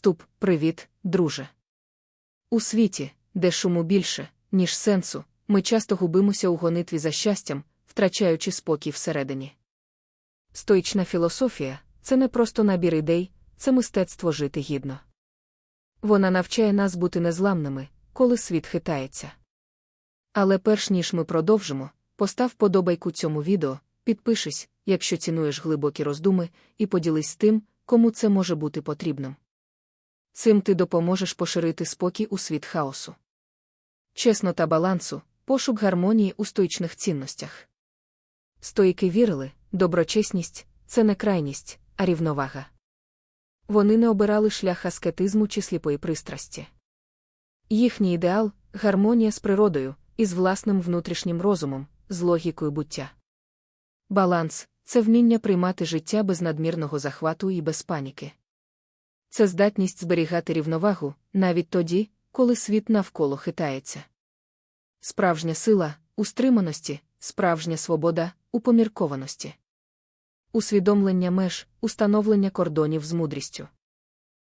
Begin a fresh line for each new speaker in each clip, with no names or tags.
Вступ, привіт, друже. У світі, де шуму більше, ніж сенсу, ми часто губимося у гонитві за щастям, втрачаючи спокій всередині. Стоїчна філософія це не просто набір ідей, це мистецтво жити гідно. Вона навчає нас бути незламними, коли світ хитається. Але перш ніж ми продовжимо, постав подобайку цьому відео, підпишись, якщо цінуєш глибокі роздуми, і поділись тим, кому це може бути потрібним. Цим ти допоможеш поширити спокій у світ хаосу. Чесно та балансу, пошук гармонії у стоїчних цінностях. Стоїки вірили, доброчесність це не крайність, а рівновага. Вони не обирали шлях аскетизму чи сліпої пристрасті. Їхній ідеал гармонія з природою, із власним внутрішнім розумом, з логікою буття. Баланс це вміння приймати життя без надмірного захвату і без паніки. Це здатність зберігати рівновагу навіть тоді, коли світ навколо хитається. Справжня сила у стриманості, справжня свобода у поміркованості. Усвідомлення меж, установлення кордонів з мудрістю.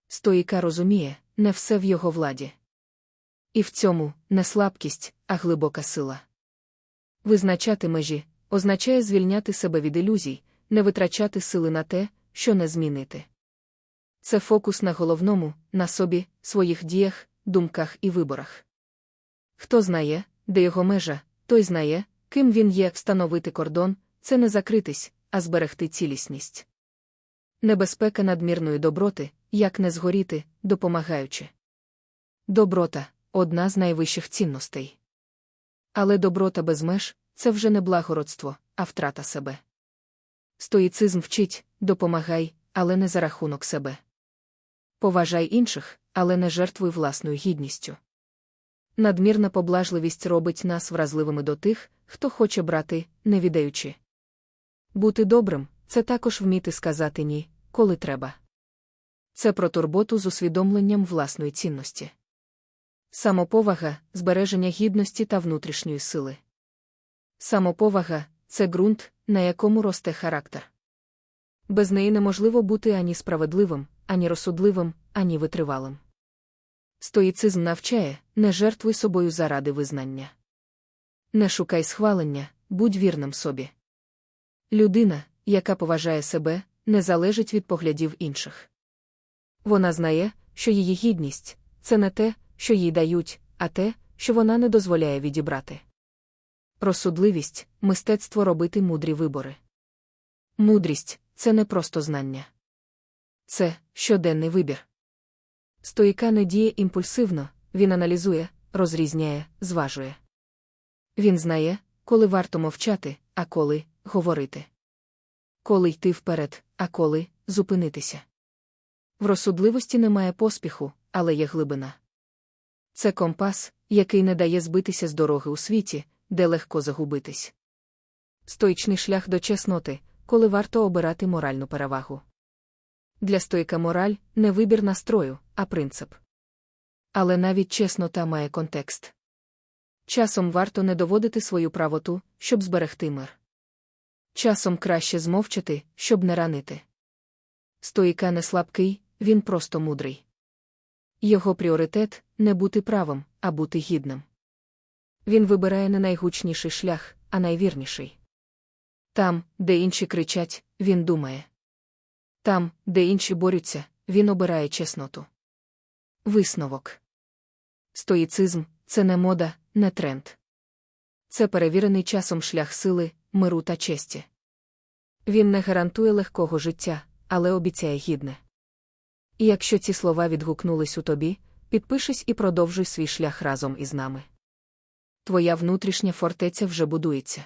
Стоїка розуміє, не все в його владі. І в цьому не слабкість, а глибока сила. Визначати межі означає звільняти себе від ілюзій, не витрачати сили на те, що не змінити. Це фокус на головному, на собі, своїх діях, думках і виборах. Хто знає, де його межа, той знає, ким він є, встановити кордон, це не закритись, а зберегти цілісність. Небезпека надмірної доброти, як не згоріти, допомагаючи. Доброта одна з найвищих цінностей. Але доброта без меж це вже не благородство, а втрата себе. Стоїцизм вчить, допомагай, але не за рахунок себе. Поважай інших, але не жертвуй власною гідністю. Надмірна поблажливість робить нас вразливими до тих, хто хоче брати, не віддаючи. Бути добрим це також вміти сказати ні, коли треба. Це про турботу з усвідомленням власної цінності. Самоповага, збереження гідності та внутрішньої сили. Самоповага це ґрунт, на якому росте характер. Без неї неможливо бути ані справедливим, ані розсудливим, ані витривалим. Стоїцизм навчає, не жертвуй собою заради визнання. Не шукай схвалення, будь вірним собі. Людина, яка поважає себе, не залежить від поглядів інших. Вона знає, що її гідність це не те, що їй дають, а те, що вона не дозволяє відібрати. Розсудливість мистецтво робити мудрі вибори. Мудрість це не просто знання. Це щоденний вибір. Стоїка не діє імпульсивно, він аналізує, розрізняє, зважує. Він знає, коли варто мовчати, а коли говорити. Коли йти вперед, а коли зупинитися. В розсудливості немає поспіху, але є глибина. Це компас, який не дає збитися з дороги у світі, де легко загубитись. Стоїчний шлях до чесноти, коли варто обирати моральну перевагу. Для стойка мораль не вибір настрою, а принцип. Але навіть чеснота має контекст. Часом варто не доводити свою правоту, щоб зберегти мир. Часом краще змовчати, щоб не ранити. Стоїка не слабкий, він просто мудрий. Його пріоритет не бути правим, а бути гідним. Він вибирає не найгучніший шлях, а найвірніший. Там, де інші кричать, він думає. Там, де інші борються, він обирає чесноту. Висновок. Стоїцизм це не мода, не тренд. Це перевірений часом шлях сили, миру та честі. Він не гарантує легкого життя, але обіцяє гідне. І якщо ці слова відгукнулись у тобі, підпишись і продовжуй свій шлях разом із нами. Твоя внутрішня фортеця вже будується.